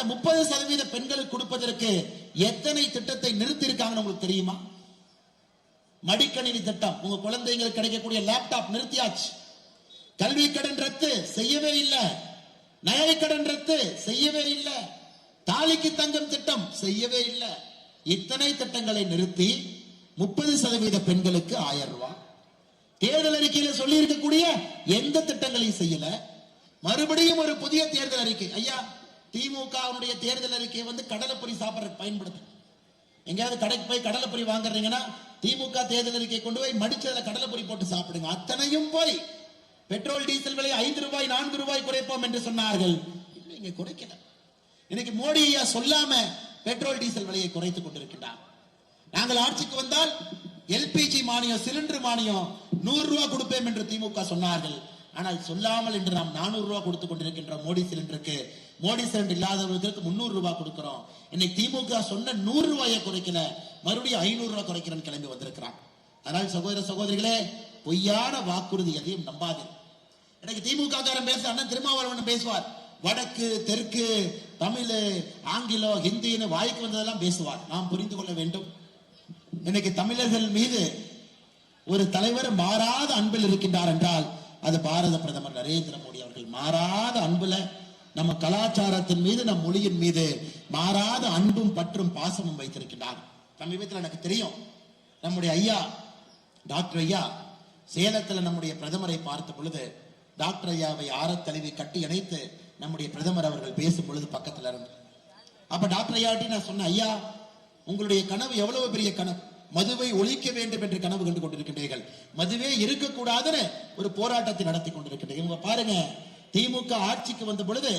அந்த முப்பது சதவீத பெண்களுக்கு கொடுப்பதற்கு எத்தனை திட்டத்தை நிறுத்தி இருக்காங்கன்னு உங்களுக்கு தெரியுமா? மடிக்கணினி திட்டம். உங்க குழந்தைங்களுக்கு கிடைக்கக்கூடிய லேப்டாப் நிறுத்தியாச்சு. கல்வி கடன் ரத்து செய்யவே இல்லை. நகை கடன் ரத்து செய்யவே இல்லை. தாலிக்கு தங்கம் திட்டம் செய்யவே இல்லை. இத்தனை திட்டங்களை நிறுத்தி முப்பது சதவீத பெண்களுக்கு ஆயிரம் ரூபாய். தேர்தல் அறிக்கையில சொல்லி இருக்கக்கூடிய எந்த திட்டங்களையும் செய்யல. மறுபடியும் ஒரு புதிய தேர்தல் அறிக்கை. ஐயா திமுகவுடைய தேர்தல் அறிக்கையை வந்து கடலைப்பொரி சாப்பிட்ற பயன்படுத்து எங்கேயாவது கடைக்கு போய் கடலைப்பொரி வாங்குறீங்கன்னா திமுக தேர்தல் அறிக்கை கொண்டு போய் மடிச்சதுல கடலைப்பொரி போட்டு சாப்பிடுங்க. அத்தனையும் போய் பெட்ரோல் டீசல் விலை ஐந்து ரூபாய் நான்கு ரூபாய் குறைப்போம் என்று சொன்னார்கள். இல்லைங்க குறைக்கல. இன்னைக்கு மோடி ஐயா சொல்லாம பெட்ரோல் டீசல் விலையை குறைத்துக் கொண்டிருக்கின்றார். நாங்கள் ஆட்சிக்கு வந்தால் எல்பிஜி மானியம் சிலிண்டர் மானியம் நூறு ரூபாய் கொடுப்பேன் என்று திமுக சொன்னார்கள். ஆனால் சொல்லாமல் இன்று நாம் நானூறு ரூபாய் கொடுத்துக் கொண்டிருக்கின்ற மோடி சிலிண்டருக்கு. மோடி சிலிண்டர் இல்லாதவர்களுக்கு முன்னூறு ரூபாய் கொடுக்கிறோம். இன்னைக்கு திமுக சொன்ன நூறு ரூபாயை குறைக்கல மறுபடியும் ஐநூறு ரூபாய் குறைக்கிறேன்னு கிளம்பி வந்திருக்கிறான் அதனால் சகோதர சகோதரிகளே பொய்யான வாக்குறுதி எதையும் நம்பாது எனக்கு திமுக காரன் பேச அண்ணன் திருமாவளவன் பேசுவார். வடக்கு தெற்கு தமிழ் ஆங்கிலம் ஹிந்தின்னு வாய்க்கு வந்ததெல்லாம் பேசுவார். நாம் புரிந்து கொள்ள வேண்டும். இன்னைக்கு தமிழர்கள் மீது ஒரு தலைவர் மாறாத அன்பில் இருக்கின்றார் என்றால் அது பாரத பிரதமர் நரேந்திர மோடி அவர்கள் மாறாத அன்புல நம்ம கலாச்சாரத்தின் மீது நம் மொழியின் மீது மாறாத அன்பும் பற்றும் பாசமும் வைத்திருக்கின்றார். சமீபத்தில் எனக்கு தெரியும். நம்முடைய ஐயா டாக்டர் ஐயா சேலத்தில் நம்முடைய பிரதமரை பார்த்த பொழுது டாக்டர் ஐயாவை ஆரத் தழுவி கட்டி இணைத்து நம்முடைய பிரதமர் அவர்கள் பேசும் பொழுது பக்கத்தில் இருந்து. அப்ப டாக்டர் ஐயாட்டி நான் சொன்னேன் ஐயா உங்களுடைய கனவு எவ்வளவு பெரிய கனவு? மதுவை ஒழிக்க வேண்டும் என்று கனவு கண்டு கொண்டிருக்கின்றீர்கள். மதுவே இருக்கக்கூடாதுன்னு ஒரு போராட்டத்தை நடத்தி கொண்டிருக்கின்றீர்கள். இவங்க பாருங்க திமுக ஆட்சிக்கு வந்த பொழுது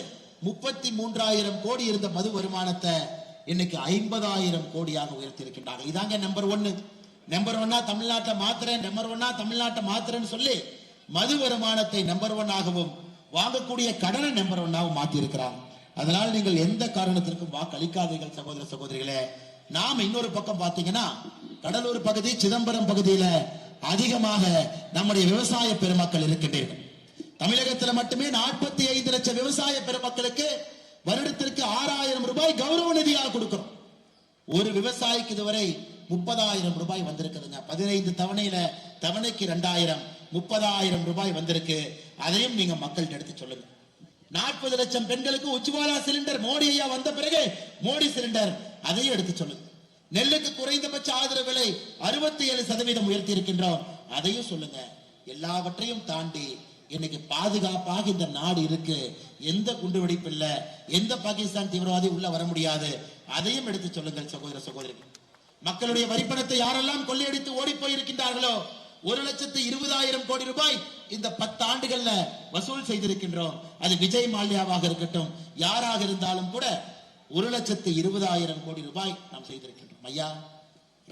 முப்பத்தி மூன்றாயிரம் கோடி இருந்த மது வருமானத்தை இன்னைக்கு ஐம்பதாயிரம் கோடியாக உயர்த்தி இருக்கின்றாங்க இதாங்க நம்பர் ஒன்னு நம்பர் ஒன்னா தமிழ்நாட்டை மாத்துறேன் நம்பர் ஒன்னா தமிழ்நாட்டை மாத்துறேன்னு சொல்லி மது வருமானத்தை நம்பர் ஒன்னாகவும் வாங்கக்கூடிய கடனை நம்பர் ஒன்னாகவும் மாத்தி இருக்கிறாங்க அதனால் நீங்கள் எந்த காரணத்திற்கும் வாக்களிக்காதீர்கள் சகோதர சகோதரிகளே. நாம் இன்னொரு பக்கம் பாத்தீங்கன்னா கடலூர் பகுதி சிதம்பரம் பகுதியில அதிகமாக நம்முடைய விவசாய பெருமக்கள் இருக்கின்றீர்கள். தமிழகத்தில் மட்டுமே நாற்பத்தி ஐந்து லட்சம் விவசாய பெருமக்களுக்கு வருடத்திற்கு ஆறாயிரம் ரூபாய் கௌரவ நிதியாக கொடுக்கிறோம். ஒரு விவசாயிக்கு இதுவரை முப்பதாயிரம் ரூபாய் வந்திருக்குதுங்க. பதினைந்து தவணையில தவணைக்கு ரெண்டாயிரம் முப்பதாயிரம் ரூபாய் வந்திருக்கு. அதையும் நீங்க மக்கள்கிட்ட எடுத்து சொல்லுங்க. நாற்பது லட்சம் பெண்களுக்கு உஜ்வாலா சிலிண்டர் மோடி ஐயா வந்த பிறகு மோடி சிலிண்டர் அதையும் எடுத்து சொல்லுங்க. நெல்லுக்கு குறைந்தபட்ச ஆதரவு விலை அறுபத்தி ஏழு சதவீதம் உயர்த்தி இருக்கின்றோம் அதையும் சொல்லுங்க. எல்லாவற்றையும் தாண்டி இன்னைக்கு பாதுகாப்பாக இந்த நாடு இருக்கு. எந்த குண்டுவெடிப்பு இல்ல. எந்த பாகிஸ்தான் தீவிரவாதி உள்ள வர முடியாது. அதையும் எடுத்து சொல்லுங்கள் சகோதர சகோதரி மக்களுடைய வரிப்பணத்தை யாரெல்லாம் கொள்ளையடித்து ஓடி போயிருக்கின்றார்களோ ஒரு லட்சத்து இருபதாயிரம் கோடி ரூபாய் இந்த பத்து ஆண்டுகள்ல வசூல் செய்திருக்கின்றோம். அது விஜய் மால்யாவாக இருக்கட்டும் யாராக இருந்தாலும் கூட ஒரு லட்சத்து இருபதாயிரம் கோடி ரூபாய் நாம் செய்திருக்கின்றோம். ஐயா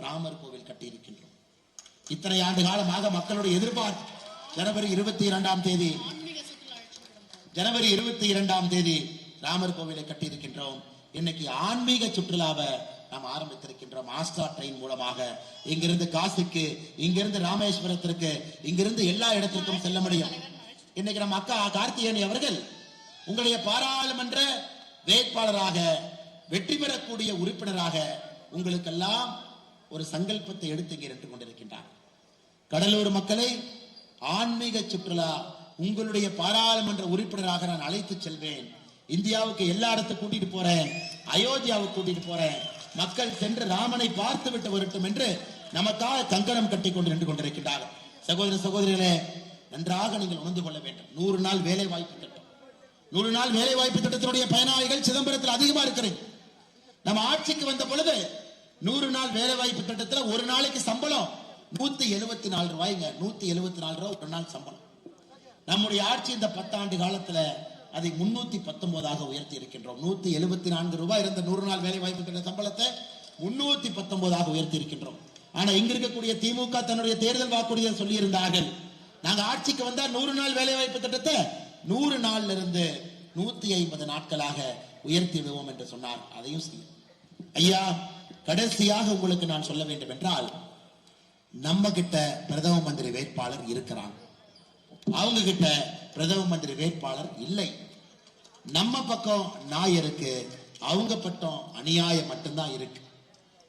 ராமர் கோவில் கட்டியிருக்கின்றோம். இத்தனை ஆண்டு காலமாக மக்களுடைய எதிர்பார்ப்பு ஜனவரி இருபத்தி இரண்டாம் தேதி ஜனவரி இருபத்தி இரண்டாம் தேதி ராமர் கோவிலை கட்டியிருக்கின்றோம். இன்னைக்கு ஆன்மீக சுற்றுலாவை நாம் ஆரம்பித்திருக்கின்றோம். ஆஸ்ட்ரா ட்ரெயின் மூலமாக. இங்கிருந்து காசிக்கு இங்கிருந்து ராமேஸ்வரத்திற்கு இங்கிருந்து எல்லா இடத்திற்கும் செல்ல முடியும். இன்னைக்கு நம்ம அக்கா கார்த்திகேயனி அவர்கள் உங்களுடைய பாராளுமன்ற வேட்பாளராக வெற்றி பெறக்கூடிய உறுப்பினராக உங்களுக்கெல்லாம் ஒரு சங்கல்பத்தை எடுத்து இங்கே நின்று கொண்டிருக்கின்றார். கடலூர் மக்களை ஆன்மீக சுற்றுலா உங்களுடைய பாராளுமன்ற உறுப்பினராக நான் அழைத்து செல்வேன். இந்தியாவுக்கு எல்லா இடத்துக்கும் கூட்டிட்டு போறேன். அயோத்தியாவுக்கு கூட்டிட்டு போறேன். மக்கள் சென்று ராமனை பார்த்து விட்டு வரட்டும் என்று நமக்காக கங்கணம் கட்டி கொண்டு நின்று கொண்டிருக்கின்றார்கள் சகோதர சகோதரிகளே நன்றாக நீங்கள் உணர்ந்து கொள்ள வேண்டும். நூறு நாள் வேலை வாய்ப்பு திட்டம். நூறு நாள் வேலை வாய்ப்பு திட்டத்தினுடைய பயனாளிகள் சிதம்பரத்தில் அதிகமா இருக்கிறது நம்ம ஆட்சிக்கு வந்த பொழுது நூறு நாள் வேலை வாய்ப்பு திட்டத்தில் ஒரு நாளைக்கு சம்பளம் நூத்தி எழுபத்தி நாலு ரூபாய்ங்க. நூத்தி எழுபத்தி நாலு ரூபாய் ஒரு நாள் சம்பளம். நம்முடைய ஆட்சி இந்த பத்தாண்டு காலத்துல அதை முன்னூத்தி பத்தொன்பதாக உயர்த்தி இருக்கின்றோம் நூத்தி எழுபத்தி நான்கு ரூபாய் இருந்த நூறு நாள் வேலை வாய்ப்பு திட்ட சம்பளத்தை முன்னூத்தி பத்தொன்பதாக உயர்த்தி இருக்கின்றோம் ஆனா இங்க இருக்கக்கூடிய திமுக தன்னுடைய தேர்தல் வாக்குறுதியை சொல்லி இருந்தார்கள் நாங்க ஆட்சிக்கு வந்தா நூறு நாள் வேலை வாய்ப்பு திட்டத்தை நூறு நாள்ல இருந்து நூத்தி ஐம்பது நாட்களாக உயர்த்தி விடுவோம் என்று சொன்னார். அதையும் செய்யும். ஐயா கடைசியாக உங்களுக்கு நான் சொல்ல வேண்டும் என்றால் நம்ம கிட்ட பிரதம மந்திரி வேட்பாளர் இருக்கிறாங்க அவங்க கிட்ட பிரதம மந்திரி வேட்பாளர் இல்லை. நம்ம பக்கம் நாய் இருக்கு அவங்க பட்டம் அநியாயம் மட்டும்தான் இருக்கு.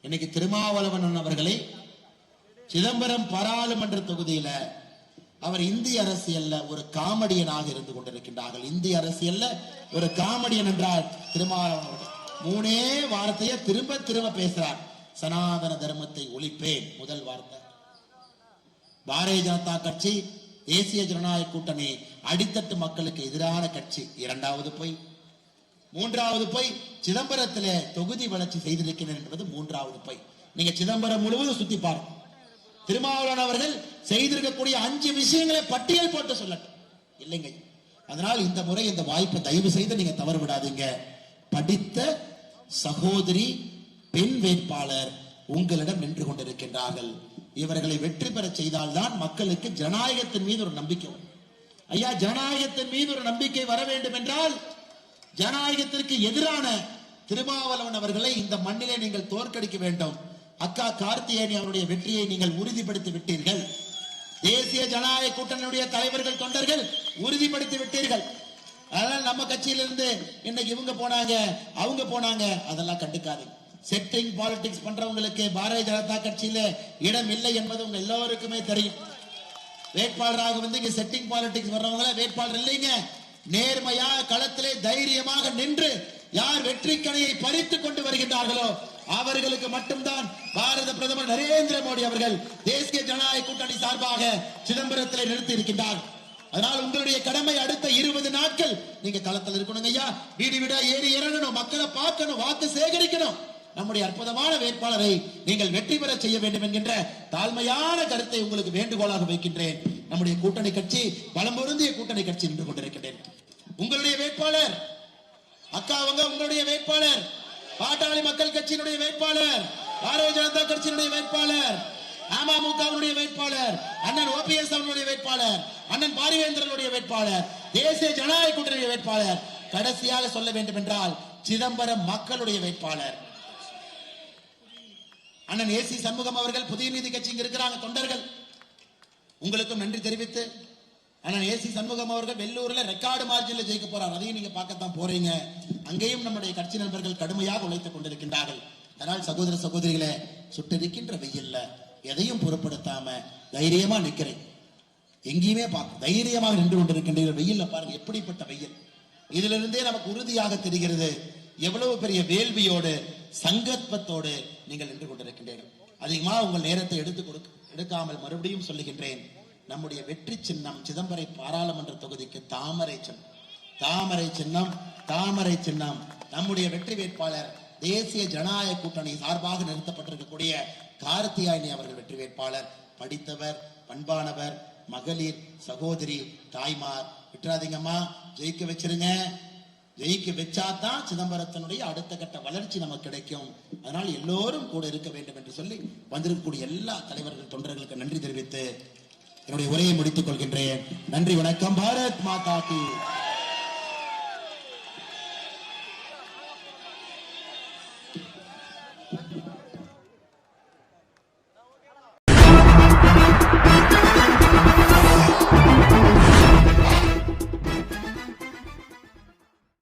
இன்னைக்கு திருமாவளவன் அவர்களை சிதம்பரம் பாராளுமன்ற தொகுதியில அவர் இந்திய அரசியல்ல ஒரு காமெடியனாக இருந்து கொண்டிருக்கின்றார்கள். இந்திய அரசியல்ல ஒரு காமெடியன் என்றால் திருமாவளவன். மூணே வார்த்தையை திரும்ப திரும்ப பேசுறார். சனாதன தர்மத்தை ஒழிப்பேன். முதல் வார்த்தை. பாரதிய ஜனதா கட்சி தேசிய ஜனநாயக கூட்டணி அடித்தட்டு மக்களுக்கு எதிரான கட்சி. இரண்டாவது போய். மூன்றாவது போய் சிதம்பரத்திலே தொகுதி வளர்ச்சி செய்திருக்கிறேன் என்பது மூன்றாவது போய். நீங்க சிதம்பரம் முழுவதும் சுத்தி பாருங்க. திருமாவளவன் அவர்கள் செய்திருக்கக்கூடிய அஞ்சு விஷயங்களை பட்டியல் போட்டு சொல்லட்டும். இல்லைங்க. அதனால் இந்த முறை இந்த வாய்ப்பை தயவு செய்து நீங்க தவறு விடாதீங்க. படித்த சகோதரி பெண் வேட்பாளர் உங்களிடம் நின்று கொண்டிருக்கின்றார்கள். இவர்களை வெற்றி பெற செய்தால்தான் மக்களுக்கு ஜனநாயகத்தின் மீது ஒரு நம்பிக்கை வரும். ஐயா ஜனநாயகத்தின் மீது ஒரு நம்பிக்கை வர வேண்டும் என்றால் ஜனநாயகத்திற்கு எதிரான திருமாவளவன் அவர்களை இந்த மண்ணிலே நீங்கள் தோற்கடிக்க வேண்டும். அக்கா கார்த்திகேயனி அவருடைய வெற்றியை நீங்கள் உறுதிப்படுத்தி விட்டீர்கள். தேசிய ஜனநாயக கூட்டணியுடைய தலைவர்கள் தொண்டர்கள் உறுதிப்படுத்தி விட்டீர்கள். அதனால நம்ம கட்சியிலிருந்து இன்னைக்கு இவங்க போனாங்க அவங்க போனாங்க அதெல்லாம் கண்டுக்காதீங்க. செட்டிங் பாலிடிக்ஸ் பண்றவங்களுக்கு பாரதிய ஜனதா கட்சியில இடம் இல்லை என்பது உங்க எல்லோருக்குமே தெரியும். வேட்பாளராக வந்து இங்க செட்டிங் பாலிடிக்ஸ் வர்றவங்கள வேட்பாளர் இல்லைங்க. நேர்மையா களத்திலே தைரியமாக நின்று யார் வெற்றி கணையை பறித்து கொண்டு வருகின்றார்களோ அவர்களுக்கு மட்டும்தான் பாரத பிரதமர் நரேந்திர மோடி அவர்கள் தேசிய ஜனநாயக கூட்டணி சார்பாக சிதம்பரத்திலே நிறுத்தி இருக்கின்றார் அதனால் உங்களுடைய கடமை அடுத்த இருபது நாட்கள் நீங்க களத்தில் இருக்கணுங்க ஐயா வீடு வீடா ஏறி இறங்கணும் மக்களை பார்க்கணும் வாக்கு சேகரிக்கணும். நம்முடைய அற்புதமான வேட்பாளரை நீங்கள் வெற்றி பெற செய்ய வேண்டும் என்கின்ற தாழ்மையான கருத்தை உங்களுக்கு வேண்டுகோளாக வைக்கின்றேன். நம்முடைய கூட்டணி கட்சி பலம் பொருந்திய கூட்டணி கட்சி நின்று கொண்டிருக்கின்றேன். உங்களுடைய வேட்பாளர் அக்கா அவங்க உங்களுடைய வேட்பாளர் பாட்டாளி மக்கள் கட்சியினுடைய வேட்பாளர் பாரதிய ஜனதா கட்சியினுடைய வேட்பாளர் அமமுகவினுடைய வேட்பாளர் அண்ணன் ஓபிஎஸ் அவர்களுடைய வேட்பாளர் அண்ணன் பாரிவேந்திரனுடைய வேட்பாளர் தேசிய ஜனநாயக கூட்டணியுடைய வேட்பாளர் கடைசியாக சொல்ல வேண்டும் என்றால் சிதம்பரம் மக்களுடைய வேட்பாளர். அண்ணன் ஏசி சண்முகம் அவர்கள் புதிய நீதி கட்சிங்க இருக்கிறாங்க தொண்டர்கள். உங்களுக்கும் நன்றி தெரிவித்து அண்ணன் ஏசி சண்முகம் அவர்கள் வெள்ளூர்ல ரெக்கார்டு மார்ஜின்ல ஜெயிக்க போறார். அதையும் நீங்க பார்க்கத்தான் போறீங்க. அங்கேயும் நம்முடைய கட்சி நண்பர்கள் கடுமையாக உழைத்துக் கொண்டிருக்கின்றார்கள். அதனால் சகோதர சகோதரிகளை சுட்டிருக்கின்ற வெயில்ல எதையும் பொருட்படுத்தாம தைரியமா நிக்கிறேன். எங்கேயுமே பார்க்க தைரியமாக நின்று கொண்டிருக்கின்ற வெயில்ல பாருங்க எப்படிப்பட்ட வெயில். இதிலிருந்தே நமக்கு உறுதியாக தெரிகிறது எவ்வளவு பெரிய வேள்வியோடு சங்கத்பத்தோடு நீங்கள் நின்று கொண்டிருக்கின்றீர்கள். அதிகமாக உங்கள் நேரத்தை எடுத்து கொடுக்க எடுக்காமல் மறுபடியும் சொல்லுகின்றேன். நம்முடைய வெற்றி சின்னம் சிதம்பரை பாராளுமன்ற தொகுதிக்கு தாமரை சின்னம். தாமரை சின்னம் தாமரை சின்னம். நம்முடைய வெற்றி வேட்பாளர் தேசிய ஜனநாயக கூட்டணி சார்பாக நிறுத்தப்பட்டிருக்கக்கூடிய கார்த்தியாயினி அவர்கள் வெற்றி வேட்பாளர். படித்தவர் பண்பானவர் மகளிர் சகோதரி தாய்மார். விட்டுறாதீங்கம்மா ஜெயிக்க வச்சிருங்க. ஜெயிக்க வச்சாதான் சிதம்பரத்தினுடைய அடுத்த கட்ட வளர்ச்சி நமக்கு கிடைக்கும். அதனால் எல்லோரும் கூட இருக்க வேண்டும் என்று சொல்லி வந்திருக்கக்கூடிய எல்லா தலைவர்கள் தொண்டர்களுக்கு நன்றி தெரிவித்து என்னுடைய உரையை முடித்துக் கொள்கின்றேன். நன்றி வணக்கம். பாரத் மாதா